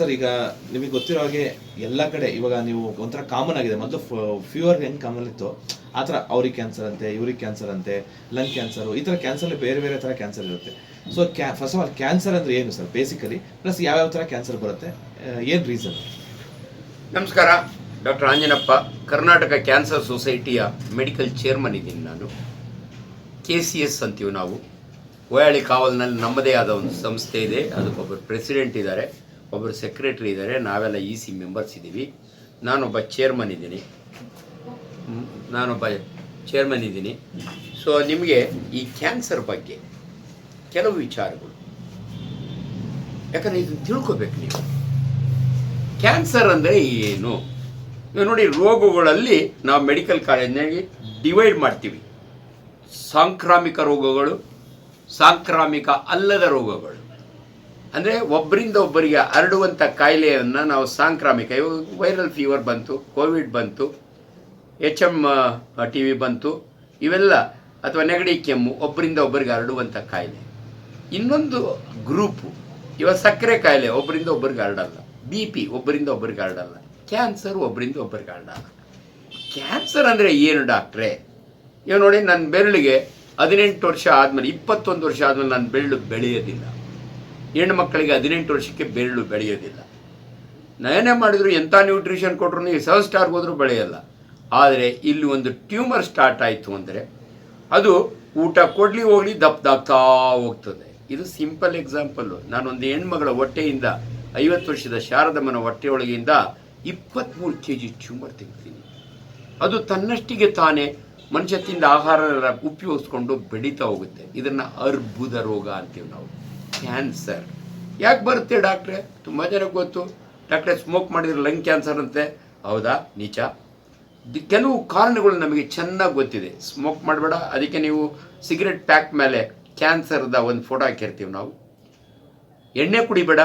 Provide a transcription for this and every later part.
Sir ಈಗ ನಿಮಗೆ ಗೊತ್ತಿರೋ ಹಾಗೆ ಎಲ್ಲ ಕಡೆ ಇವಾಗ ನೀವು ಒಂಥರ ಕಾಮನ್ ಆಗಿದೆ. ಮೊದಲು ಫ್ಯೂವರ್ ಹೆಂಗ್ ಕಾಮನ್ ಇತ್ತು? ಆ ಥರ ಅವ್ರಿಗೆ ಕ್ಯಾನ್ಸರ್ ಅಂತೆ, ಇವ್ರಿಗೆ ಕ್ಯಾನ್ಸರ್ ಅಂತೆ ಲಂಗ್ ಕ್ಯಾನ್ಸರು ಈ ಥರ ಕ್ಯಾನ್ಸರ್ ಬೇರೆ ಬೇರೆ ಥರ ಕ್ಯಾನ್ಸರ್ ಇರುತ್ತೆ. ಸೊ ಕ್ಯಾ ಫಸ್ಟ್ ಆಫ್ ಆಲ್ ಕ್ಯಾನ್ಸರ್ ಅಂದ್ರೆ ಏನು ಸರ್ ಬೇಸಿಕಲಿ ಪ್ಲಸ್ ಯಾವ್ಯಾವ ಥರ ಕ್ಯಾನ್ಸರ್ ಬರುತ್ತೆ? ಏನು ರೀಸನ್ ನಮಸ್ಕಾರ. ಡಾಕ್ಟರ್ ಆಂಜನಪ್ಪ, ಕರ್ನಾಟಕ ಕ್ಯಾನ್ಸರ್ ಸೊಸೈಟಿಯ ಮೆಡಿಕಲ್ ಚೇರ್ಮನ್ ಇದ್ದೀನಿ ನಾನು. ಕೆ ಸಿ ಎಸ್ ಅಂತೀವಿ ನಾವು. ಓಯಾಳಿ ಕಾವಲ್ನಲ್ಲಿ ನಮ್ಮದೇ ಆದ ಒಂದು ಸಂಸ್ಥೆ ಇದೆ. ಅದಕ್ಕೊಬ್ಬರು ಪ್ರೆಸಿಡೆಂಟ್ ಇದ್ದಾರೆ. ಒಬ್ಬರು ಸೆಕ್ರೆಟರಿ ಇದ್ದಾರೆ ನಾವೆಲ್ಲ ಇ ಸಿ ಮೆಂಬರ್ಸ್ ಇದ್ದೀವಿ ನಾನೊಬ್ಬ ಚೇರ್ಮನ್ ಇದ್ದೀನಿ. ನಾನೊಬ್ಬ ಚೇರ್ಮನ್ ಇದ್ದೀನಿ. ಸೊ ನಿಮಗೆ ಈ ಕ್ಯಾನ್ಸರ್ ಬಗ್ಗೆ ಕೆಲವು ವಿಚಾರಗಳು. ಯಾಕಂದರೆ ಇದನ್ನು ತಿಳ್ಕೊಬೇಕು ನೀವು. ಕ್ಯಾನ್ಸರ್ ಅಂದರೆ ಏನು? ನೋಡಿ, ರೋಗಗಳಲ್ಲಿ ನಾವು ಮೆಡಿಕಲ್ ಕಾಲೇಜ್ನಾಗಿ ಡಿವೈಡ್ ಮಾಡ್ತೀವಿ. ಸಾಂಕ್ರಾಮಿಕ ರೋಗಗಳು, ಸಾಂಕ್ರಾಮಿಕ ಅಲ್ಲದ ರೋಗಗಳು. ಅಂದರೆ ಒಬ್ಬರಿಂದ ಒಬ್ಬರಿಗೆ ಹರಡುವಂಥ ಕಾಯಿಲೆಯನ್ನು ನಾವು ಸಾಂಕ್ರಾಮಿಕ ವೈರಲ್ ಫೀವರ್ ಬಂತು ಕೋವಿಡ್ ಬಂತು ಎಚ್ ಎಂ ಟಿ ವಿ ಬಂತು, ಇವೆಲ್ಲ, ಅಥವಾ ನೆಗಡಿ ಕೆಮ್ಮು, ಒಬ್ಬರಿಂದ ಒಬ್ಬರಿಗೆ ಹರಡುವಂಥ ಕಾಯಿಲೆ. ಇನ್ನೊಂದು ಗ್ರೂಪು ಇವಾಗ ಸಕ್ಕರೆ ಕಾಯಿಲೆ, ಒಬ್ಬರಿಂದ ಒಬ್ಬರಿಗೆ ಹರಡಲ್ಲ. ಬಿ ಪಿ ಒಬ್ಬರಿಂದ ಒಬ್ಬರಿಗೆ ಹರಡಲ್ಲ. ಕ್ಯಾನ್ಸರ್ ಒಬ್ಬರಿಂದ ಒಬ್ಬರಿಗೆ ಹರಡಲ್ಲ. ಕ್ಯಾನ್ಸರ್ ಅಂದರೆ ಏನು ಡಾಕ್ಟ್ರೇ ಇವಾಗ ನೋಡಿ ನನ್ನ ಬೆರಳಿಗೆ ಹದಿನೆಂಟು ವರ್ಷ ಆದಮೇಲೆ, ಇಪ್ಪತ್ತೊಂದು ವರ್ಷ ಆದಮೇಲೆ ನಾನು ಬೆರಳು ಬೆಳೆಯೋದಿಲ್ಲ. ಹೆಣ್ಣು ಮಕ್ಕಳಿಗೆ ಹದಿನೆಂಟು ವರ್ಷಕ್ಕೆ ಬೆರಳು ಬೆಳೆಯೋದಿಲ್ಲ. ನಯನೆ ಮಾಡಿದ್ರು ಎಂಥ ನ್ಯೂಟ್ರಿಷನ್ ಕೊಟ್ಟರು ನೀವು ಸೆವೆನ್ ಸ್ಟಾರ್ ಹೋದರೂ ಬೆಳೆಯಲ್ಲ. ಆದರೆ ಇಲ್ಲಿ ಒಂದು ಟ್ಯೂಮರ್ ಸ್ಟಾರ್ಟ್ ಆಯಿತು ಅಂದರೆ ಅದು ಊಟ ಕೊಡಲಿ ಹೋಗಲಿ ದಪ್ಪ ದಪ್ಪಾಗ್ತಾ ಹೋಗ್ತದೆ. ಇದು ಸಿಂಪಲ್ ಎಕ್ಸಾಂಪಲ್ಲು ನಾನೊಂದು ಹೆಣ್ಮಗಳ ಹೊಟ್ಟೆಯಿಂದ ಐವತ್ತು ವರ್ಷದ ಶಾರದಮ್ಮನ ಹೊಟ್ಟೆಯೊಳಗಿಂದ ಇಪ್ಪತ್ತ್ಮೂರು ಕೆ ಜಿ ಟ್ಯೂಮರ್ ತೆಗಿತೀನಿ ಅದು ತನ್ನಷ್ಟಿಗೆ ತಾನೇ ಮನುಷ್ಯ ತಿಂದ ಆಹಾರ ಉಪಯೋಗಿಸ್ಕೊಂಡು ಬೆಳೀತಾ ಹೋಗುತ್ತೆ. ಇದನ್ನು ಅರ್ಬುದ ರೋಗ ಅಂತೀವಿ ನಾವು. ಕ್ಯಾನ್ಸರ್ ಯಾಕೆ ಬರುತ್ತೆ ಡಾಕ್ಟ್ರೆ? ತುಂಬ ಜನಕ್ಕೆ ಗೊತ್ತು. ಡಾಕ್ಟ್ರೆ ಸ್ಮೋಕ್ ಮಾಡಿದ್ರೆ ಲಂಗ್ ಕ್ಯಾನ್ಸರ್ ಅಂತೆ. ಹೌದಾ? ದಿ- ಕೆಲವು ಕಾರಣಗಳು ನಮಗೆ ಚೆನ್ನಾಗಿ ಗೊತ್ತಿದೆ. ಸ್ಮೋಕ್ ಮಾಡಬೇಡ. ಅದಕ್ಕೆ ನೀವು ಸಿಗರೆಟ್ ಪ್ಯಾಕ್ ಮೇಲೆ ಕ್ಯಾನ್ಸರ್ದ ಒಂದು ಫೋಟೋ ಹಾಕಿರ್ತೀವಿ ನಾವು. ಎಣ್ಣೆ ಕುಡಿಬೇಡ.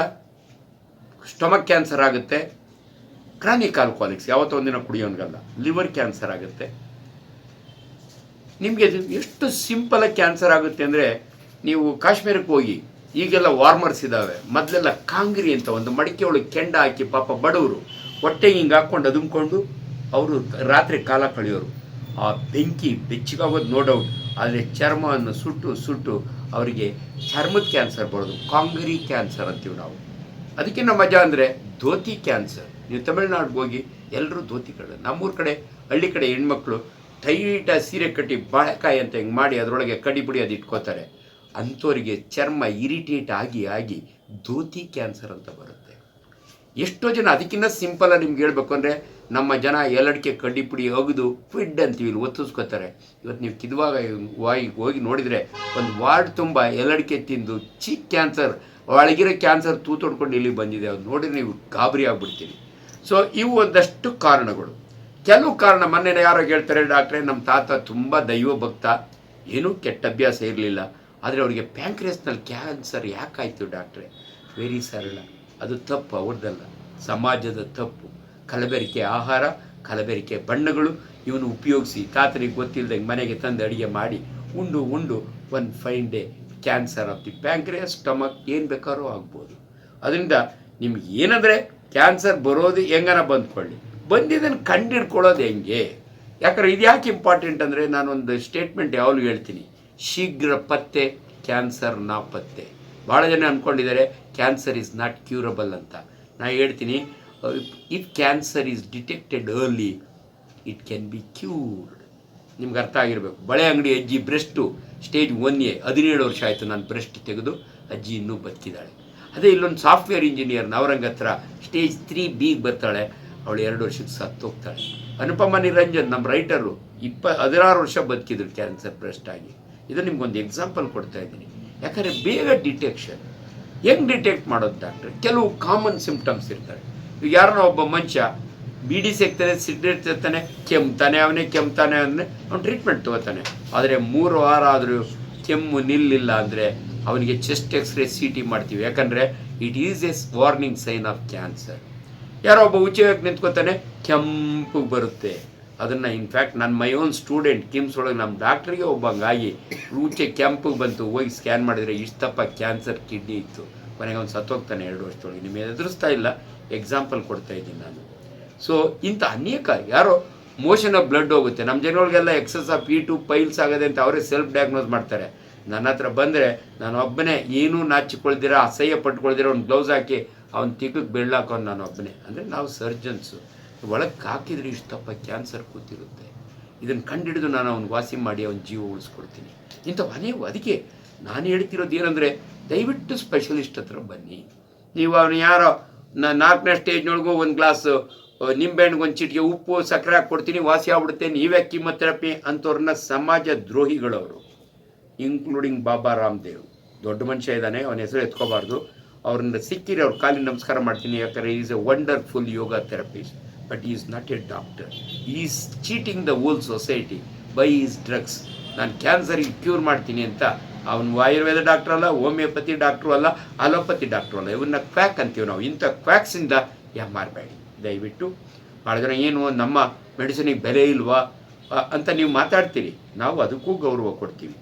ಸ್ಟಮಕ್ ಕ್ಯಾನ್ಸರ್ ಆಗುತ್ತೆ. ಕ್ರಾನಿಕ್ ಆಲ್ಕೋಹಾಲಿಕ್ಸ್ ಯಾವತ್ತೋ ಒಂದಿನ ಕುಡಿಯೋನ್ಗಲ್ಲ. ಲಿವರ್ ಕ್ಯಾನ್ಸರ್ ಆಗುತ್ತೆ. ನಿಮಗೆ ಎಷ್ಟು ಸಿಂಪಲಾಗಿ ಕ್ಯಾನ್ಸರ್ ಆಗುತ್ತೆ ಅಂದರೆ, ನೀವು ಕಾಶ್ಮೀರಕ್ಕೆ ಹೋಗಿ ಈಗೆಲ್ಲ ವಾರ್ಮರ್ಸ್ ಇದ್ದಾವೆ ಮೊದಲೆಲ್ಲ ಕಾಂಗ್ರಿ ಅಂತ ಒಂದು ಮಡಿಕೆ ಒಳಗೆ ಕೆಂಡ ಹಾಕಿ ಪಾಪ ಬಡವರು ಹೊಟ್ಟೆ ಹಿಂಗೆ ಹಾಕ್ಕೊಂಡು ಅದುಮ್ಕೊಂಡು ಅವರು ರಾತ್ರಿ ಕಾಲ ಕಳೆಯೋರು. ಆ ಬೆಂಕಿ ಬೆಚ್ಚಗಾಗೋದು ನೋ ಡೌಟ್ ಆದರೆ ಚರ್ಮವನ್ನು ಸುಟ್ಟು ಸುಟ್ಟು ಅವರಿಗೆ ಚರ್ಮದ ಕ್ಯಾನ್ಸರ್ ಬರೋದು. ಕಾಂಗ್ರಿ ಕ್ಯಾನ್ಸರ್ ಅಂತೀವಿ ನಾವು. ಅದಕ್ಕಿಂತ ಮಜಾ ಅಂದರೆ ಧೋತಿ ಕ್ಯಾನ್ಸರ್ ನೀವು ತಮಿಳ್ನಾಡಿಗೆ ಹೋಗಿ ಎಲ್ಲರೂ ಧೋತಿ ಕಡೆ. ನಮ್ಮೂರ ಕಡೆ, ಹಳ್ಳಿ ಕಡೆ ಹೆಣ್ಮಕ್ಳು ಟೈಟಾಗಿ ಸೀರೆ ಕಟ್ಟಿ ಬಾಳೆಕಾಯಿ ಅಂತ ಹಿಂಗೆ ಮಾಡಿ ಅದರೊಳಗೆ ಕಡಿ ಪುಡಿ ಅದು ಇಟ್ಕೋತಾರೆ. ಅಂಥವ್ರಿಗೆ ಚರ್ಮ ಇರಿಟೇಟ್ ಆಗಿ ಆಗಿ ಧೋತಿ ಕ್ಯಾನ್ಸರ್ ಅಂತ ಬರುತ್ತೆ. ಎಷ್ಟೋ ಜನ ಅದಕ್ಕಿಂತ ಸಿಂಪಲ್ ನಿಮ್ಗೆ ಹೇಳ್ಬೇಕು ಅಂದರೆ ನಮ್ಮ ಜನ ಎಲ್ಲಡಿಕೆ ಕಡ್ಡಿ ಪುಡಿ ಅಗಿದು ಫಿಡ್ ಅಂತೀವಿ ಇಲ್ಲಿ ಒತ್ತಿಸ್ಕೋತಾರೆ. ಇವತ್ತು ನೀವು ಕಿದುವಾಗ ವಾಯಿ ಹೋಗಿ ನೋಡಿದರೆ ಒಂದು ವಾರ್ಡ್ ತುಂಬ ಎಲ್ಲಡಿಕೆ ತಿಂದು ಚಿಕ್ ಕ್ಯಾನ್ಸರ್, ಒಳಗಿರೋ ಕ್ಯಾನ್ಸರ್ ತೂತೊಡ್ಕೊಂಡು ಇಲ್ಲಿ ಬಂದಿದೆ. ಅದು ನೋಡಿದ್ರೆ ನೀವು ಗಾಬರಿ ಆಗಿಬಿಡ್ತೀರಿ. ಸೊ ಇವು ಒಂದಷ್ಟು ಕಾರಣಗಳು. ಕೆಲವು ಕಾರಣ ಮೊನ್ನೆ ಯಾರೋ ಹೇಳ್ತಾರೆ, ಡಾಕ್ಟ್ರೆ, ನಮ್ಮ ತಾತ ತುಂಬ ದೈವ ಭಕ್ತ ಏನೂ ಕೆಟ್ಟ ಅಭ್ಯಾಸ ಇರಲಿಲ್ಲ. ಆದರೆ ಅವರಿಗೆ ಪ್ಯಾಂಕ್ರಿಯಸ್ನಲ್ಲಿ ಕ್ಯಾನ್ಸರ್ ಯಾಕಾಯಿತು ಡಾಕ್ಟ್ರೆ? ವೆರಿ ಸರಳ. ಅದು ತಪ್ಪು, ಅವ್ರದ್ದಲ್ಲ. ಸಮಾಜದ ತಪ್ಪು. ಕಲಬೆರಿಕೆ ಆಹಾರ, ಕಲಬೆರಿಕೆ ಬಣ್ಣಗಳು ಇವನು ಉಪಯೋಗಿಸಿ ತಾತರಿಗೆ ಗೊತ್ತಿಲ್ಲದಂಗೆ ಮನೆಗೆ ತಂದು ಅಡುಗೆ ಮಾಡಿ ಉಂಡು ಉಂಡು ಒಂದು fine day cancer of the pancreas stomach ಏನು ಬೇಕಾದ್ರೂ ಆಗ್ಬೋದು. ಅದರಿಂದ ನಿಮ್ಗೆ ಏನಂದರೆ ಕ್ಯಾನ್ಸರ್ ಬರೋದು ಹೆಂಗನ ಬಂದ್ಕೊಳ್ಳಿ. ಬಂದಿದ್ದನ್ನು ಕಂಡಿಡ್ಕೊಳ್ಳೋದು ಹೆಂಗೆ? ಯಾಕಂದ್ರೆ ಇದು ಯಾಕೆ ಇಂಪಾರ್ಟೆಂಟ್ ಅಂದರೆ ನಾನೊಂದು ಸ್ಟೇಟ್ಮೆಂಟ್ ಯಾವಾಗಲೂ ಹೇಳ್ತೀನಿ. ಶೀಘ್ರ ಪತ್ತೆ, ಕ್ಯಾನ್ಸರ್ ನಾಪತ್ತೆ ಭಾಳ ಜನ ಅಂದ್ಕೊಂಡಿದ್ದಾರೆ ಕ್ಯಾನ್ಸರ್ ಈಸ್ ನಾಟ್ ಕ್ಯೂರಬಲ್ ಅಂತ. ನಾ ಹೇಳ್ತೀನಿ, if cancer is detected early, it can be cured. ನಿಮ್ಗೆ ಅರ್ಥ ಆಗಿರಬೇಕು. ಬಳೆ ಅಂಗಡಿ ಅಜ್ಜಿ ಬ್ರೆಸ್ಟು, ಸ್ಟೇಜ್ ಒನ್ ಎ ಹದಿನೇಳು ವರ್ಷ ಆಯಿತು ನಾನು ಬ್ರೆಸ್ಟ್ ತೆಗೆದು, ಅಜ್ಜಿ ಇನ್ನೂ ಬದುಕಿದ್ದಾಳೆ. ಅದೇ ಇಲ್ಲೊಂದು ಸಾಫ್ಟ್ವೇರ್ ಇಂಜಿನಿಯರ್ ನವರಂಗ ಹತ್ರ, ಸ್ಟೇಜ್ ತ್ರೀ ಬಿಗೆ ಬರ್ತಾಳೆ, ಅವಳು ಎರಡು ವರ್ಷಕ್ಕೆ ಸತ್ತೋಗ್ತಾಳೆ ಅನುಪಮ ನಿರಂಜನ್, ನಮ್ಮ ರೈಟರು, ಇಪ್ಪ, ಹದಿನಾರು ವರ್ಷ ಬದುಕಿದ್ರು ಕ್ಯಾನ್ಸರ್ ಬ್ರೆಸ್ಟ್ ಆಗಿ. ಇದು ನಿಮ್ಗೊಂದು ಎಕ್ಸಾಂಪಲ್ ಕೊಡ್ತಾ ಇದ್ದೀನಿ. ಯಾಕಂದರೆ ಬೇಗ ಡಿಟೆಕ್ಷನ್ ಹೆಂಗೆ ಡಿಟೆಕ್ಟ್ ಮಾಡೋದು ಡಾಕ್ಟ್ರೆ ಕೆಲವು ಕಾಮನ್ ಸಿಂಪ್ಟಮ್ಸ್ ಇರ್ತವೆ ಈಗ ಯಾರನ್ನ ಒಬ್ಬ ಮನುಷ್ಯ ಬೀಡಿ ಸಿಗ್ತಾನೆ ಸಿಗರೇಟ್ ಸೇರ್ತಾನೆ ಕೆಮ್ತಾನೆ ಅವನೇ, ಕೆಮ್ತಾನೆ ಅಂದರೆ ಅವ್ನು ಟ್ರೀಟ್ಮೆಂಟ್ ತಗೋತಾನೆ. ಆದರೆ ಮೂರು ವಾರ ಆದರೂ ಕೆಮ್ಮು ನಿಲ್ಲಿಲ್ಲ ಅಂದರೆ ಅವನಿಗೆ ಚೆಸ್ಟ್ ಎಕ್ಸ್ರೇ ಸಿ ಟಿ ಮಾಡ್ತೀವಿ. ಯಾಕಂದರೆ it is as warning sign of cancer ಯಾರೋ ಒಬ್ಬ ಉಚ್ಚವಾಗಿ ನಿಂತ್ಕೋತಾನೆ, ಕೆಂಪು ಬರುತ್ತೆ. ಅದನ್ನು ಇನ್ಫ್ಯಾಕ್ಟ್ ನನ್ನ ಮೈ ಓನ್ ಸ್ಟೂಡೆಂಟ್ ಕಿಮ್ಸ್ ಒಳಗೆ ನಮ್ಮ ಡಾಕ್ಟ್ರಿಗೆ ಒಬ್ಬ ಹಂಗಾಗಿ ರುಚಿ ಕೆಂಪಗೆ ಬಂತು, ಹೋಗಿ ಸ್ಕ್ಯಾನ್ ಮಾಡಿದರೆ ಇಷ್ಟಪ್ಪ ಕ್ಯಾನ್ಸರ್ ಕಿಡ್ನಿ ಇತ್ತು. ಕೊನೆಗೆ ಒಂದು ಸತ್ತೋಗ್ತಾನೆ ಎರಡು ವರ್ಷದೊಳಗೆ. ನಿಮಗೆ ಎದುರಿಸ್ತಾ ಇಲ್ಲ? ಎಕ್ಸಾಂಪಲ್ ಕೊಡ್ತಾ ಇದ್ದೀನಿ ನಾನು. ಸೊ ಇಂಥ ಅನೇಕ, ಯಾರೋ ಮೋಷನ್ ಆಫ್ ಬ್ಲಡ್ ಹೋಗುತ್ತೆ. ನಮ್ಮ ಜನಗಳಿಗೆಲ್ಲ ಎಕ್ಸಸ್ ಆಫ್ ಟು ಪೈಲ್ಸ್ ಆಗದೆ ಅಂತ ಅವರೇ ಸೆಲ್ಫ್ ಡಯಾಗ್ನೋಸ್ ಮಾಡ್ತಾರೆ. ನನ್ನ ಹತ್ರ ಬಂದರೆ ನಾನು ಒಬ್ಬನೇ, ಏನೂ ನಾಚಿಕೊಳ್ದಿರ, ಅಸಹ್ಯ ಪಟ್ಕೊಳ್ದಿರ, ಒಂದು ಗ್ಲೌಸ್ ಹಾಕಿ ಅವ್ನ ತಿಕ್ಕಕ್ಕೆ ಬೆಳ್ಳಾಕೋನು ನಾನು ಒಬ್ಬನೇ ಅಂದರೆ ನಾವು ಸರ್ಜನ್ಸು ಒಳಗೆ ಹಾಕಿದ್ರೆ ಇಷ್ಟಪ್ಪ ಕ್ಯಾನ್ಸರ್ ಕೂತಿರುತ್ತೆ. ಇದನ್ನು ಕಂಡಿಡಿದು ನಾನು ಅವ್ನು ವಾಸಿ ಮಾಡಿ ಅವ್ನ ಜೀವ ಉಳಿಸ್ಕೊಡ್ತೀನಿ. ಇಂಥವು ಅನೇಕ ಅದಕ್ಕೆ ನಾನು ಹೇಳ್ತಿರೋದು ಏನಂದರೆ, ದಯವಿಟ್ಟು ಸ್ಪೆಷಲಿಸ್ಟ್ ಹತ್ರ ಬನ್ನಿ. ನೀವು ಅವನು ಯಾರೋ ನಾಲ್ಕನೇ ಸ್ಟೇಜ್ನೊಳಗೂ ಒಂದು ಗ್ಲಾಸ್ ನಿಂಬೆಹಣ್ಣಿಗೆ ಒಂದು ಚಿಟಿಗೆ ಉಪ್ಪು ಸಕ್ಕರೆ ಹಾಕಿ ಕೊಡ್ತೀನಿ, ವಾಸಿ ಆಗ್ಬಿಡುತ್ತೆ, ನೀವೇ ಕಿಮೊಥೆರಪಿ ಅಂಥವ್ರನ್ನ ಸಮಾಜ ದ್ರೋಹಿಗಳವರು. ಇನ್ಕ್ಲೂಡಿಂಗ್ ಬಾಬಾ ರಾಮದೇವ್. ದೊಡ್ಡ ಮನುಷ್ಯ ಇದ್ದಾನೆ ಅವನ ಹೆಸರು ಎತ್ಕೋಬಾರ್ದು. ಅವ್ರನ್ನ ಸಿಕ್ಕಿರಿ, ಅವ್ರ ಕಾಲಿನ ನಮಸ್ಕಾರ ಮಾಡ್ತೀನಿ, ಯಾಕಂದರೆ is a wonderful yoga therapist but not not a doctor is cheating the whole society by is drugs ನಾನು ಕ್ಯಾನ್ಸರಿಗೆ ಕ್ಯೂರ್ ಮಾಡ್ತೀನಿ ಅಂತ. ಅವನು ಆಯುರ್ವೇದ ಡಾಕ್ಟ್ರ್ ಅಲ್ಲ ಹೋಮಿಯೋಪತಿ ಡಾಕ್ಟ್ರು ಅಲ್ಲ ಅಲೋಪತಿ ಡಾಕ್ಟ್ರು ಅಲ್ಲ. ಇವನ್ನ ಕ್ವ್ಯಾಕ್ ಅಂತೀವಿ ನಾವು. ಇಂಥ ಕ್ವ್ಯಾಕ್ಸಿಂದ ಯಾಮಾರಬೇಡಿ ದಯವಿಟ್ಟು. ಭಾಳ ಜನ ಏನು ನಮ್ಮ ಮೆಡಿಸಿನಿಗೆ ಬೆಲೆ ಇಲ್ವಾ ಅಂತ ನೀವು ಮಾತಾಡ್ತೀರಿ. ನಾವು ಅದಕ್ಕೂ ಗೌರವ ಕೊಡ್ತೀವಿ.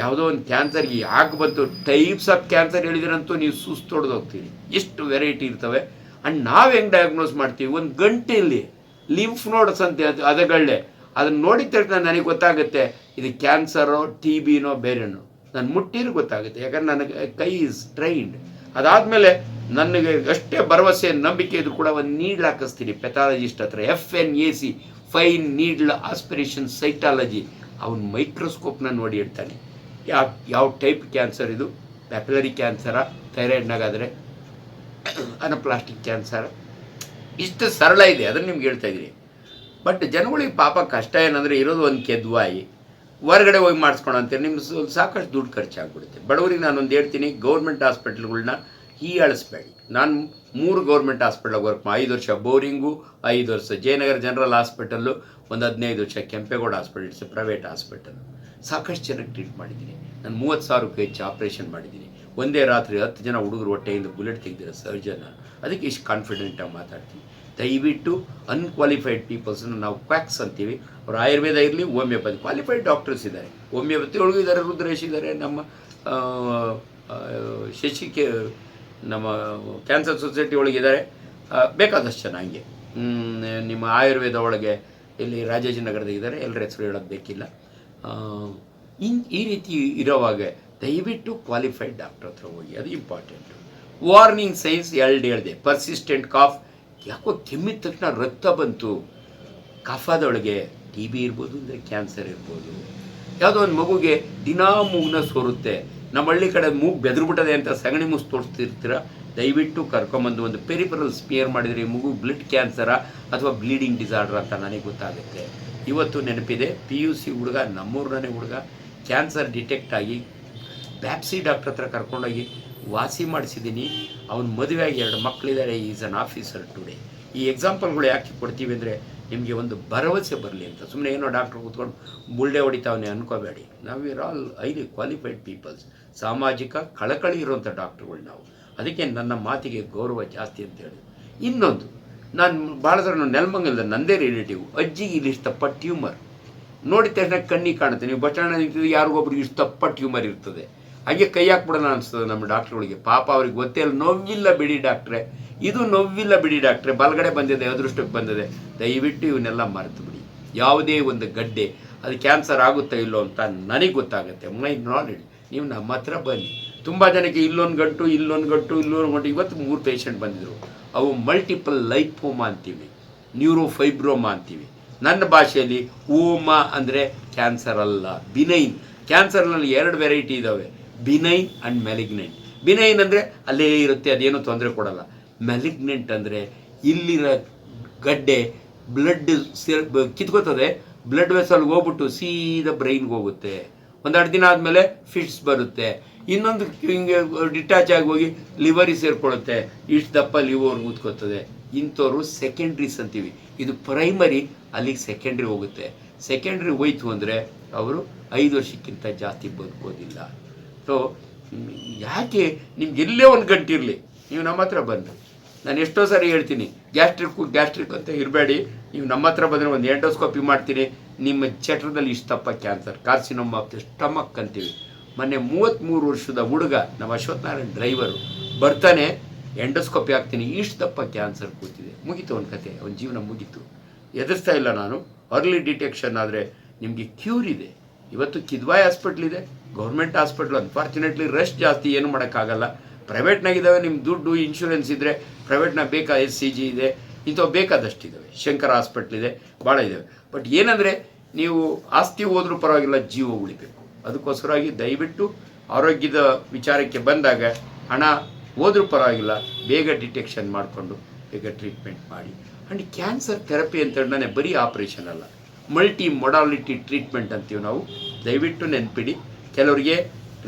ಯಾವುದೋ ಒಂದು ಕ್ಯಾನ್ಸರ್ಗೆ ಯಾಕೆ ಬಂತು ಟೈಪ್ಸ್ ಆಫ್ ಕ್ಯಾನ್ಸರ್ ಹೇಳಿದ್ರಂತೂ ನೀವು ಸುಸ್ತೊಡೆದು ಹೋಗ್ತೀರಿ. ಎಷ್ಟು ವೆರೈಟಿ ಇರ್ತವೆ. ಆ್ಯಂಡ್ ನಾವು ಹೆಂಗೆ ಡಯಾಗ್ನೋಸ್ ಮಾಡ್ತೀವಿ? ಒಂದು ಗಂಟೆಯಲ್ಲಿ ಲಿಂಫ್ ನೋಡ್ಸ್ ಅಂತ ಹೇಳ್ತೀವಿ ಅದಗಳೇ ಅದನ್ನ ನೋಡಿ ತಕ್ಷಣ ನನಗೆ ಗೊತ್ತಾಗುತ್ತೆ, ಇದು ಕ್ಯಾನ್ಸರೋ, ಟಿ ಬಿನೋ, ಬೇರೆನೋ. ನಾನು ಮುಟ್ಟಿದ್ರೆ ಗೊತ್ತಾಗುತ್ತೆ, ಯಾಕಂದ್ರೆ ನನಗೆ ಕೈ ಇಸ್ ಟ್ರೈನ್ಡ್ ಅದಾದಮೇಲೆ ನನಗೆ ಅಷ್ಟೇ ಭರವಸೆ, ನಂಬಿಕೆ ಇದ್ರು ಕೂಡ ಒಂದು ನೀಡ್ಲ್ ಹಾಕಿಸ್ತೀನಿ. ಪೆಥಾಲಜಿಸ್ಟ್ ಹತ್ರ F N A C fine needle aspiration cytology ಅವನ ಮೈಕ್ರೋಸ್ಕೋಪ್ನ ನೋಡಿ ಇಡ್ತಾನೆ ಯಾವ ಯಾವ ಟೈಪ್ ಕ್ಯಾನ್ಸರ್ ಇದು? ಪ್ಯಾಪಿಲರಿ ಕ್ಯಾನ್ಸರ ಥೈರಾಯ್ಡ್ನಾಗಾದರೆ ಅನಪ್ಲಾಸ್ಟಿಕ್ ಕ್ಯಾನ್ಸರ್ ಇಷ್ಟು ಸರಳ ಇದೆ, ಅದನ್ನು ನಿಮ್ಗೆ ಹೇಳ್ತಾ ಇದ್ದೀನಿ. ಬಟ್ ಜನಗಳಿಗೆ ಪಾಪ ಕಷ್ಟ ಏನಂದರೆ ಇರೋದು ಒಂದು ಕೆದ್ವಾಯಿ. ಹೊರಗಡೆ ಹೋಗಿ ಮಾಡಿಸ್ಕೊಳ ಅಂತೇಳಿ ನಿಮ್ಮ ಸಾಕಷ್ಟು ದುಡ್ಡು ಖರ್ಚಾಗ್ಬಿಡುತ್ತೆ. ಬಡವರಿಗೆ ನಾನೊಂದು ಹೇಳ್ತೀನಿ ಗೌರ್ಮೆಂಟ್ ಹೀ ಹೀಯಾಳಿಸ್ಬೇಡಿ. ನಾನು ಮೂರು ಗೌರ್ಮೆಂಟ್ ಹಾಸ್ಪಿಟ್ಲಾಗ ವರ್ಕ್ ಐದು ವರ್ಷ ಬೋರಿಂಗು, ಐದು ವರ್ಷ ಜಯನಗರ ಜನರಲ್ ಹಾಸ್ಪಿಟಲ್ಲು, ಒಂದು ಹದಿನೈದು ವರ್ಷ Kempegowda hospital, it's private hospital ಸಾಕಷ್ಟು ಜನಕ್ಕೆ ಟ್ರೀಟ್ ಮಾಡಿದ್ದೀನಿ. ನಾನು ಮೂವತ್ತು ಸಾವಿರಕ್ಕೂ ಹೆಚ್ಚು ಆಪ್ರೇಷನ್ ಮಾಡಿದ್ದೀನಿ. ಒಂದೇ ರಾತ್ರಿ ಹತ್ತು ಜನ ಹುಡುಗರು ಹೊಟ್ಟೆಯಿಂದ ಬುಲೆಟ್ ತೆಗೆದಿರೋ ಸರ್ಜನ್ ಅದಕ್ಕೆ ಇಷ್ಟು ಕಾನ್ಫಿಡೆಂಟಾಗಿ ಮಾತಾಡ್ತೀನಿ. ದಯವಿಟ್ಟು ಅನ್ಕ್ವಾಲಿಫೈಡ್ ಪೀಪಲ್ಸನ್ನು ನಾವು ಕ್ವಾಕ್ಸ್ ಅಂತೀವಿ. ಅವ್ರು ಆಯುರ್ವೇದ ಇರಲಿ ಹೋಮಿಯೋಪತಿ ಕ್ವಾಲಿಫೈಡ್ ಡಾಕ್ಟರ್ಸ್ ಇದ್ದಾರೆ. ಹೋಮಿಯೋಪತಿ ಒಳಗೂ ಇದ್ದಾರೆ, ರುದ್ರೇಶ್ ಇದ್ದಾರೆ, ನಮ್ಮ ಶಶಿಕೆ, ನಮ್ಮ ಕ್ಯಾನ್ಸರ್ ಸೊಸೈಟಿ ಒಳಗಿದ್ದಾರೆ ಬೇಕಾದಷ್ಟು ಜನ ಹಂಗೆ. ನಿಮ್ಮ ಆಯುರ್ವೇದ ಒಳಗೆ ಇಲ್ಲಿ ರಾಜಾಜಿನಗರದಾಗಿದ್ದಾರೆ ಎಲ್ಲರ ಹೆಸರು ಹೇಳೋದು ಬೇಕಿಲ್ಲ. ಇನ್ ಈ ರೀತಿ ಇರೋವಾಗ ದಯವಿಟ್ಟು ಕ್ವಾಲಿಫೈಡ್ ಡಾಕ್ಟರ್ ಹತ್ರ ಹೋಗಿ, ಅದು ಇಂಪಾರ್ಟೆಂಟು ವಾರ್ನಿಂಗ್ ಸೈನ್ಸ್ ಎರಡು ಹೇಳಿದೆ. ಪರ್ಸಿಸ್ಟೆಂಟ್ ಕಾಫ್ ಯಾಕೋ ಕೆಮ್ಮಿದ ತಕ್ಷಣ ರಕ್ತ ಬಂತು. ಕಫದೊಳಗೆ ಟಿ ಬಿ ಇರ್ಬೋದು, ಅಂದರೆ ಕ್ಯಾನ್ಸರ್ ಇರ್ಬೋದು. ಯಾವುದೋ ಒಂದು ಮಗುಗೆ ದಿನಾ ಮೂಗ್ನ ಸೋರುತ್ತೆ. ನಮ್ಮ ಹಳ್ಳಿ ಕಡೆ ಮೂಗು ಬೆದರ್ಬಿಟ್ಟದೆ ಅಂತ ಸಗಣಿ ಮುಸ್ ತೋರಿಸ್ತಿರ್ತೀರ, ದಯವಿಟ್ಟು ಕರ್ಕೊಂಬಂದು ಒಂದು ಪೆರಿಪರಲ್ ಸ್ಪಿಯರ್ ಮಾಡಿದರೆ ಮಗು ಬ್ಲಡ್ ಕ್ಯಾನ್ಸರಾ ಅಥವಾ ಬ್ಲೀಡಿಂಗ್ ಡಿಸಾರ್ಡರ್ ಅಂತ ನನಗೆ ಗೊತ್ತಾಗುತ್ತೆ. ಇವತ್ತು ನೆನಪಿದೆ ಪಿ ಯು ಸಿ ಹುಡುಗ ನಮ್ಮೂರನೇ ಹುಡುಗ ಕ್ಯಾನ್ಸರ್ ಡಿಟೆಕ್ಟ್ ಆಗಿ ಬ್ಯಾಪ್ಸಿ ಡಾಕ್ಟ್ರ್ ಹತ್ರ ಕರ್ಕೊಂಡೋಗಿ ವಾಸಿ ಮಾಡಿಸಿದ್ದೀನಿ. ಅವ್ನ ಮದುವೆಯಾಗಿ ಎರಡು ಮಕ್ಕಳಿದ್ದಾರೆ ಈಸ್ ಅನ್ ಆಫೀಸರ್ ಟುಡೇ ಈ ಎಕ್ಸಾಂಪಲ್ಗಳು ಯಾಕೆ ಕೊಡ್ತೀವಿ ಅಂದರೆ ನಿಮಗೆ ಒಂದು ಭರವಸೆ ಬರಲಿ ಅಂತ. ಸುಮ್ಮನೆ ಏನೋ ಡಾಕ್ಟ್ರ್ ಕೂತ್ಕೊಂಡು ಮುಳ್ಳೆ ಹೊಡಿತಾವನೆ ಅನ್ಕೋಬೇಡಿ. ನಾವು ಇರ್ ಆಲ್ ಐಲಿ ಕ್ವಾಲಿಫೈಡ್ ಪೀಪಲ್ಸ್ ಸಾಮಾಜಿಕ ಕಳಕಳಿ ಇರುವಂಥ ಡಾಕ್ಟ್ರುಗಳು ನಾವು. ಅದಕ್ಕೆ ನನ್ನ ಮಾತಿಗೆ ಗೌರವ ಜಾಸ್ತಿ ಅಂತ ಹೇಳಿ. ಇನ್ನೊಂದು, ನಾನು ಭಾಳ ನೆಲ್ಮಂಗಿಲ್ಲ ನೆಲಮಂಗಲದ ನಂದೇ ರಿಲೇಟಿವ್ ಅಜ್ಜಿಗೆ ಇಲ್ಲಿ ಇಷ್ಟಪ್ಪ ಟ್ಯೂಮರ್ ನೋಡಿದ ತಕ್ಷಣ ಕಣ್ಣಿಗೆ ಕಾಣುತ್ತೆ. ನೀವು ಬಸ್ ನಿಂತಿದ್ದು ಯಾರಿಗೊಬ್ರಿಗೆ ಇಷ್ಟಪ್ಪ ಟ್ಯೂಮರ್ ಇರ್ತದೆ. ಹಾಗೆ ಕೈ ಹಾಕ್ಬಿಡೋಣ ಅನಿಸ್ತದೆ ನಮ್ಮ ಡಾಕ್ಟ್ರುಗಳಿಗೆ. ಪಾಪ ಅವ್ರಿಗೆ ಗೊತ್ತೇ ಇಲ್ಲ, ನೋವಿಲ್ಲ ಬಿಡಿ ಡಾಕ್ಟ್ರೆ. ಇದು ನೋವಿಲ್ಲ ಬಿಡಿ ಡಾಕ್ಟ್ರೆ. ಬಲಗಡೆ ಬಂದಿದೆ, ಅದೃಷ್ಟಕ್ಕೆ ಬಂದಿದೆ. ದಯವಿಟ್ಟು ಇವನ್ನೆಲ್ಲ ಮರೆತು ಬಿಡಿ. ಯಾವುದೇ ಒಂದು ಗಡ್ಡೆ, ಅದು ಕ್ಯಾನ್ಸರ್ ಆಗುತ್ತಾ ಇಲ್ಲೋ ಅಂತ ನನಗೆ ಗೊತ್ತಾಗುತ್ತೆ. ಮೈ ನಾಲೆಡ್ಜ್ ನೀವು ನಮ್ಮ ಹತ್ರ ಬನ್ನಿ. ತುಂಬ ಜನಕ್ಕೆ ಇಲ್ಲೊಂದು ಗಂಟು ಇಲ್ಲೊಂದು ಗಂಟು ಇಲ್ಲೊಂದು ಗಂಟು. ಇವತ್ತು ಮೂರು ಪೇಷಂಟ್ ಬಂದಿದ್ರು. ಅವು ಮಲ್ಟಿಪಲ್ ಲೈಫೋಮಾ ಅಂತೀವಿ. ನ್ಯೂರೋಫೈಬ್ರೋಮಾ ಅಂತೀವಿ. ನನ್ನ ಭಾಷೆಯಲ್ಲಿ ಓಮಾ ಅಂದರೆ ಕ್ಯಾನ್ಸರ್ ಅಲ್ಲ ಬಿನೈನ್ ಕ್ಯಾನ್ಸರ್ನಲ್ಲಿ ಎರಡು ವೆರೈಟಿ ಇದ್ದಾವೆ ಬಿನೈನ್ ಆ್ಯಂಡ್ ಮೆಲಿಗ್ನೆಂಟ್ ಬಿನೈನ್ ಅಂದರೆ ಅಲ್ಲೇ ಇರುತ್ತೆ, ಅದೇನು ತೊಂದರೆ ಕೊಡಲ್ಲ. ಮೆಲಿಗ್ನೆಂಟ್ ಅಂದರೆ ಇಲ್ಲಿರೋ ಗಡ್ಡೆ ಬ್ಲಡ್ ಸೇರ್ ಕಿತ್ಕೋತದೆ ಬ್ಲಡ್ ವೆಸಲ್ಗೆ ಹೋಗ್ಬಿಟ್ಟು ಸೀದಾ ಬ್ರೈನ್ಗೆ ಹೋಗುತ್ತೆ. ಒಂದೆರಡು ದಿನ ಆದಮೇಲೆ ಫಿಟ್ಸ್ ಬರುತ್ತೆ. ಇನ್ನೊಂದು ಹಿಂಗೆ ಡಿಟ್ಯಾಚ್ ಆಗಿ ಹೋಗಿ ಲಿವರಿಗೆ ಸೇರ್ಕೊಳ್ಳುತ್ತೆ ಇಷ್ಟು ದಪ್ಪ ಲಿವರ್ ಕೂತ್ಕೋತದೆ ಇಂಥವ್ರು ಸೆಕೆಂಡ್ರೀಸ್ ಅಂತೀವಿ. ಇದು ಪ್ರೈಮರಿ ಅಲ್ಲಿಗೆ ಸೆಕೆಂಡ್ರಿ ಹೋಗುತ್ತೆ. ಸೆಕೆಂಡ್ರಿ ಹೋಯ್ತು ಅಂದರೆ ಅವರು ಐದು ವರ್ಷಕ್ಕಿಂತ ಜಾಸ್ತಿ ಬದುಕೋದಿಲ್ಲ. ಸೊ ಯಾಕೆ ನಿಮ್ಗೆ ಎಲ್ಲೇ ಒಂದು ಗಂಟೆ ಇರಲಿ ನೀವು ನಮ್ಮ ಹತ್ರ ಬಂದು. ನಾನು ಎಷ್ಟೋ ಸಾರಿ ಹೇಳ್ತೀನಿ, ಗ್ಯಾಸ್ಟ್ರಿಕ್ ಗ್ಯಾಸ್ಟ್ರಿಕ್ ಅಂತ ಇರಬೇಡಿ. ನೀವು ನಮ್ಮ ಹತ್ರ ಬಂದರೆ ಒಂದು ಎಂಡೋಸ್ಕೋಪಿ ಮಾಡ್ತೀನಿ. ನಿಮ್ಮ ಚಟ್ರದಲ್ಲಿ ಇಷ್ಟಪ್ಪ cancer, carcinoma of the stomach ಅಂತೀವಿ. ಮೊನ್ನೆ ಮೂವತ್ತ್ಮೂರು ವರ್ಷದ ಹುಡುಗ, ನಮ್ಮ ಅಶ್ವತ್ಥನಾರಾಯಣ ಡ್ರೈವರು, ಬರ್ತಾನೆ, ಎಂಡೋಸ್ಕೋಪಿ ಹಾಕ್ತೀನಿ ಇಷ್ಟು ದಪ್ಪ ಕ್ಯಾನ್ಸರ್ ಕೂತಿದೆ. ಮುಗಿತು ಒಂದು ಕತೆ, ಅವನ ಜೀವನ ಮುಗೀತು. ಎದುರಿಸ್ತಾ ಇಲ್ಲ ನಾನು. ಅರ್ಲಿ ಡಿಟೆಕ್ಷನ್ ಆದರೆ ನಿಮಗೆ ಕ್ಯೂರ್ ಇದೆ. ಇವತ್ತು ಕಿದ್ವಾಯ್ ಹಾಸ್ಪಿಟ್ಲ್ ಇದೆ ಗೌರ್ಮೆಂಟ್ ಹಾಸ್ಪಿಟ್ಲ್ ಅನ್ಫಾರ್ಚುನೇಟ್ಲಿ ರಶ್ ಜಾಸ್ತಿ, ಏನು ಮಾಡೋಕ್ಕಾಗಲ್ಲ. ಪ್ರೈವೇಟ್ನಾಗಿದ್ದಾವೆ ನಿಮ್ಮ ದುಡ್ಡು ಇನ್ಶೂರೆನ್ಸ್ ಇದ್ದರೆ ಪ್ರೈವೇಟ್ನಾಗ ಬೇಕಾ ಎಸ್ ಸಿ ಜಿ ಇದೆ, ಇಂಥವು ಬೇಕಾದಷ್ಟಿದ್ದಾವೆ ಶಂಕರ ಹಾಸ್ಪಿಟ್ಲ್ ಇದೆ, ಭಾಳ ಇದ್ದಾವೆ ಬಟ್ ಏನಂದರೆ, ನೀವು ಆಸ್ತಿ ಹೋದರೂ ಪರವಾಗಿಲ್ಲ, ಜೀವ ಉಳಿಬೇಕು. ಅದಕ್ಕೋಸ್ಕರವಾಗಿ ದಯವಿಟ್ಟು ಆರೋಗ್ಯದ ವಿಚಾರಕ್ಕೆ ಬಂದಾಗ, ಹಣ ಹೋದರೂ ಪರವಾಗಿಲ್ಲ, ಬೇಗ ಡಿಟೆಕ್ಷನ್ ಮಾಡಿಕೊಂಡು, ಬೇಗ ಟ್ರೀಟ್ಮೆಂಟ್ ಮಾಡಿ. ಆ್ಯಂಡ್ ಕ್ಯಾನ್ಸರ್ ಥೆರಪಿ ಅಂತ ಹೇಳಿದ್ರೆ ಬರೀ ಆಪ್ರೇಷನ್ ಅಲ್ಲ. ಮಲ್ಟಿ ಮೊಡಾಲಿಟಿ ಟ್ರೀಟ್ಮೆಂಟ್ ಅಂತೀವಿ ನಾವು. ದಯವಿಟ್ಟು ನೆನ್ಪಿಡಿ. ಕೆಲವರಿಗೆ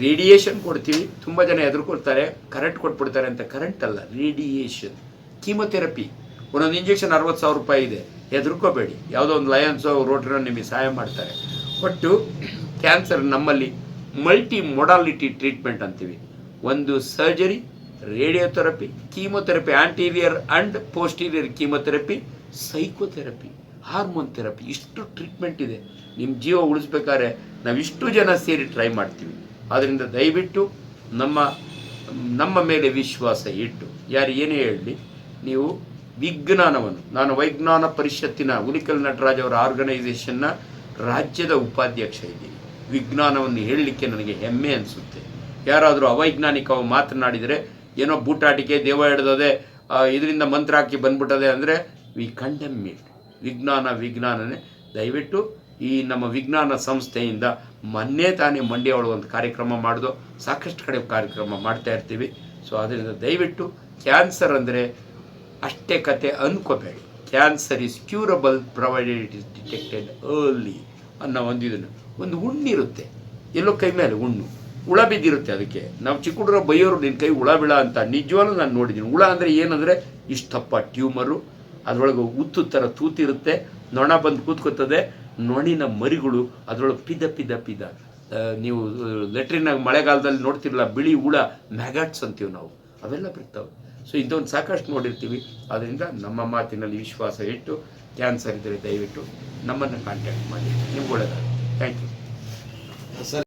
ರೇಡಿಯೇಷನ್ ಕೊಡ್ತೀವಿ. ತುಂಬ ಜನ ಎದುರ್ಕೊಳ್ತಾರೆ ಕರೆಂಟ್ ಕೊಟ್ಬಿಡ್ತಾರೆ ಅಂತ ಕರೆಂಟ್ ಅಲ್ಲ ರೇಡಿಯೇಷನ್ ಕೀಮೊಥೆರಪಿ ಒಂದೊಂದು ಇಂಜೆಕ್ಷನ್ ಅರವತ್ತು ಸಾವಿರ ರೂಪಾಯಿ ಇದೆ. ಹೆದರ್ಕೋಬೇಡಿ. ಯಾವುದೋ ಒಂದು ಲಯನ್ಸೋ ರೋಟ್ರೋ ನಿಮಗೆ ಸಹಾಯ ಮಾಡ್ತಾರೆ. ಒಟ್ಟು ಕ್ಯಾನ್ಸರ್ ನಮ್ಮಲ್ಲಿ ಮಲ್ಟಿ ಮೊಡಾಲಿಟಿ ಟ್ರೀಟ್ಮೆಂಟ್ ಅಂತೀವಿ. ಒಂದು surgery radiotherapy chemotherapy anterior and posterior chemotherapy psychotherapy hormone therapy ಇಷ್ಟು ಟ್ರೀಟ್ಮೆಂಟ್ ಇದೆ. ನಿಮ್ಮ ಜೀವ ಉಳಿಸ್ಬೇಕಾದ್ರೆ ನಾವಿಷ್ಟು ಜನ ಸೇರಿ ಟ್ರೈ ಮಾಡ್ತೀವಿ. ಆದ್ದರಿಂದ ದಯವಿಟ್ಟು ನಮ್ಮ ನಮ್ಮ ಮೇಲೆ ವಿಶ್ವಾಸ ಇಟ್ಟು, ಯಾರು ಏನೇ ಹೇಳಲಿ, ನೀವು ವಿಜ್ಞಾನವನ್ನು, ನಾನು ವೈಜ್ಞಾನ ಪರಿಷತ್ತಿನ ಉಲಿಕಲ್ ನಟರಾಜ್ ಅವರ ಆರ್ಗನೈಸೇಷನ್ನ ರಾಜ್ಯದ ಉಪಾಧ್ಯಕ್ಷ ಇದ್ದೀನಿ. ವಿಜ್ಞಾನವನ್ನು ಹೇಳಲಿಕ್ಕೆ ನನಗೆ ಹೆಮ್ಮೆ ಅನಿಸುತ್ತೆ. ಯಾರಾದರೂ ಅವೈಜ್ಞಾನಿಕವಾಗಿ ಮಾತನಾಡಿದರೆ, ಏನೋ ಬೂಟಾಟಿಕೆ, ದೇವ ಹಿಡ್ದದೆ ಇದರಿಂದ ಮಂತ್ರ ಹಾಕಿ ಬಂದ್ಬಿಟ್ಟದೆ ಅಂದರೆ ವಿ ಕಂಡೆಮ್ ಇಟ್ ವಿಜ್ಞಾನ ವಿಜ್ಞಾನನೇ. ದಯವಿಟ್ಟು ಈ ನಮ್ಮ ವಿಜ್ಞಾನ ಸಂಸ್ಥೆಯಿಂದ ಮೊನ್ನೆ ತಾನೇ ಮಂಡ್ಯ ಒಳಗೆ ಒಂದು ಕಾರ್ಯಕ್ರಮ ಮಾಡಿದು, ಸಾಕಷ್ಟು ಕಡೆ ಕಾರ್ಯಕ್ರಮ ಮಾಡ್ತಾ ಇರ್ತೀವಿ. ಸೊ ಅದರಿಂದ ದಯವಿಟ್ಟು ಕ್ಯಾನ್ಸರ್ ಅಂದರೆ ಅಷ್ಟೇ ಕತೆ ಅನ್ಕೋಬೇಡಿ. Cancer is curable provided it is detected early ಅನ್ನೋ ಒಂದು ಇದನ್ನು. ಒಂದು ಹುಣ್ಣಿರುತ್ತೆ. ಎಲ್ಲೋ ಕೈ ಮೇಲೆ ಹುಣ್ಣು. ಹುಳ ಬಿದ್ದಿರುತ್ತೆ ಅದಕ್ಕೆ. ನಾವು ಚಿಕ್ಕ ಹುಡುಗರ ಬೈಯೋರು ನಿನ್ನ ಕೈ ಹುಳ ಬಿಳ ಅಂತ. ನಿಜವಾಗ್ಲೂ ನಾನು ನೋಡಿದ್ದೀನಿ. ಹುಳ ಅಂದರೆ ಏನಂದರೆ ಇಷ್ಟಪ್ಪ ಟ್ಯೂಮರು ಅದರೊಳಗೆ ಉತ್ತು ಥರ ತೂತಿರುತ್ತೆ ನೊಣ ಬಂದು ಕೂತ್ಕೋತದೆ, ನೊಣಿನ ಮರಿಗಳು ಅದರೊಳಗೆ ಪಿದ ಪಿದ ಪಿದ. ನೀವು ಲೆಟ್ರಿನಾಗ ಮಳೆಗಾಲದಲ್ಲಿ ನೋಡ್ತಿರಲ್ಲ, ಬಿಳಿ ಹುಳ ಮ್ಯಾಗಾಟ್ಸ್ ಅಂತೀವಿ ನಾವು. ಅವೆಲ್ಲ ಬರ್ತಾವೆ ಸೊ ಇಂಥವ್ನು ಸಾಕಷ್ಟು ನೋಡಿರ್ತೀವಿ. ಅದರಿಂದ ನಮ್ಮ ಮಾತಿನಲ್ಲಿ ವಿಶ್ವಾಸ ಇಟ್ಟು ಕ್ಯಾನ್ಸರ್ ಇದ್ದರೆ ದಯವಿಟ್ಟು ನಮ್ಮನ್ನು ಕಾಂಟ್ಯಾಕ್ಟ್ ಮಾಡಿ. ನಿಮ್ಗೆ ಒಳ್ಳೆಯದಾಗುತ್ತೆ ಥ್ಯಾಂಕ್ ಯು ಸರ್.